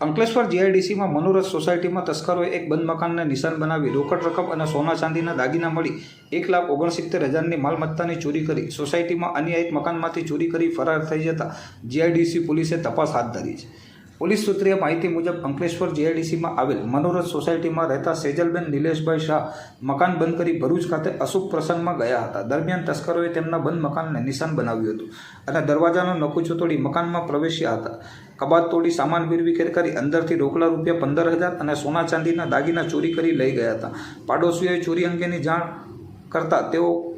અંકલેશ્વર જીઆઈડીસીમાં મનોરથ સોસાયટીમાં તસ્કરોએ એક બંધ મકાનને નિશાન બનાવી રોકડ રકમ અને સોના ચાંદીના દાગીના મળી એક લાખ ઓગણસિત્તેર હજારની માલમત્તાની ચોરી કરી. સોસાયટીમાં અન્ય એક મકાનમાંથી ચોરી કરી ફરાર થઈ જતા જીઆઈડીસી પોલીસે તપાસ હાથ ધરી છે. પોલીસ સૂત્રીય માહિતી મુજબ અંકલેશ્વર જીઆઈડીસીમાં આવેલ મનોરથ સોસાયટીમાં રહેતા સેજલબેન નિલેશભાઈ શાહ મકાન બંધ કરી ભરૂચ ખાતે અશુભ પ્રસંગમાં ગયા હતા. દરમિયાન તસ્કરોએ તેમના બંધ મકાનને નિશાન બનાવ્યું હતું અને દરવાજાનો નકુચો તોડી મકાનમાં પ્રવેશ્યા હતા. કબાટ તોડી સામાન વિરવિખેર કરી અંદરથી રોકડા રૂપિયા પંદર હજાર અને સોના ચાંદીના દાગીના ચોરી કરી લઈ ગયા હતા. પાડોશીઓએ ચોરી અંગેની જાણ કરતા તેઓ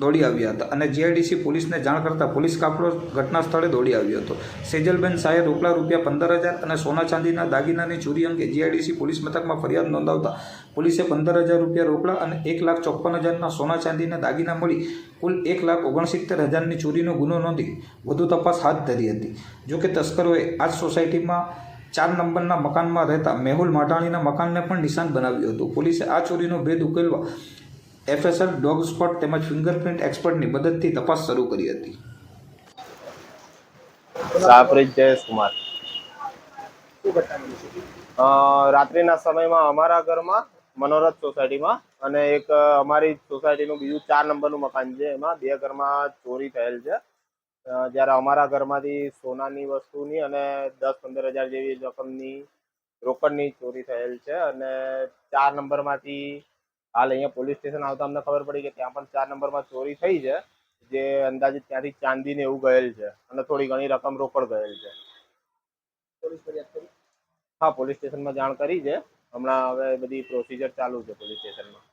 દોડી આવ્યા હતા. અને જીઆઈડીસી પોલીસને જાણ કરતાં પોલીસ કાફલો ઘટના સ્થળે દોડી આવ્યો હતો. સેજલબેન શાહે રોકડા રૂપિયા પંદર હજાર અને સોના ચાંદીના દાગીનાની ચોરી અંગે જીઆઈડીસી પોલીસ મથકમાં ફરિયાદ નોંધાવતા પોલીસે પંદર હજાર રૂપિયા રોકડા અને એક લાખ ચોપ્પન હજારના સોના ચાંદીના દાગીના મળી કુલ એક લાખ ઓગણસિત્તેર હજારની ચોરીનો ગુનો નોંધી વધુ તપાસ હાથ ધરી હતી. જોકે તસ્કરોએ આ જ સોસાયટીમાં ચાર નંબરના મકાનમાં રહેતા મેહુલ માટાણીના મકાનને પણ નિશાન બનાવ્યું હતું. પોલીસે આ ચોરીનો ભેદ ઉકેલવા એફએસએલ ડોગ સ્પોટ તેમજ ફિંગરપ્રિન્ટ એક્સપર્ટની મદદથી તપાસ શરૂ કરી હતી. શાહપ્રીત જયેશ કુમાર રાત્રિના સમયમાં અમારા ઘરમાં મનોરથ સોસાયટીમાં અને એક અમારી સોસાયટીનું બીજું ચાર નંબરનું મકાન છે. એમાં બે ઘરમાં ચોરી થયેલ છે. જ્યારે અમારા ઘરમાંથી સોનાની વસ્તુની અને દસ પંદર હજાર જેવી રકમની રોકડની ચોરી થયેલ છે અને ચાર નંબરમાંથી હાલ અહીંયા પોલીસ સ્ટેશન આવતા અમને ખબર પડી કે ત્યાં પણ ચાર નંબરમાં ચોરી થઈ છે જે અંદાજિત ત્યાંથી ચાંદીને એવું ગયેલ છે અને થોડી ઘણી રકમ રોકડ ગયેલ છે. હા પોલીસ સ્ટેશનમાં જાણ કરી છે. હમણાં હવે બધી પ્રોસિજર ચાલુ છે પોલીસ સ્ટેશનમાં.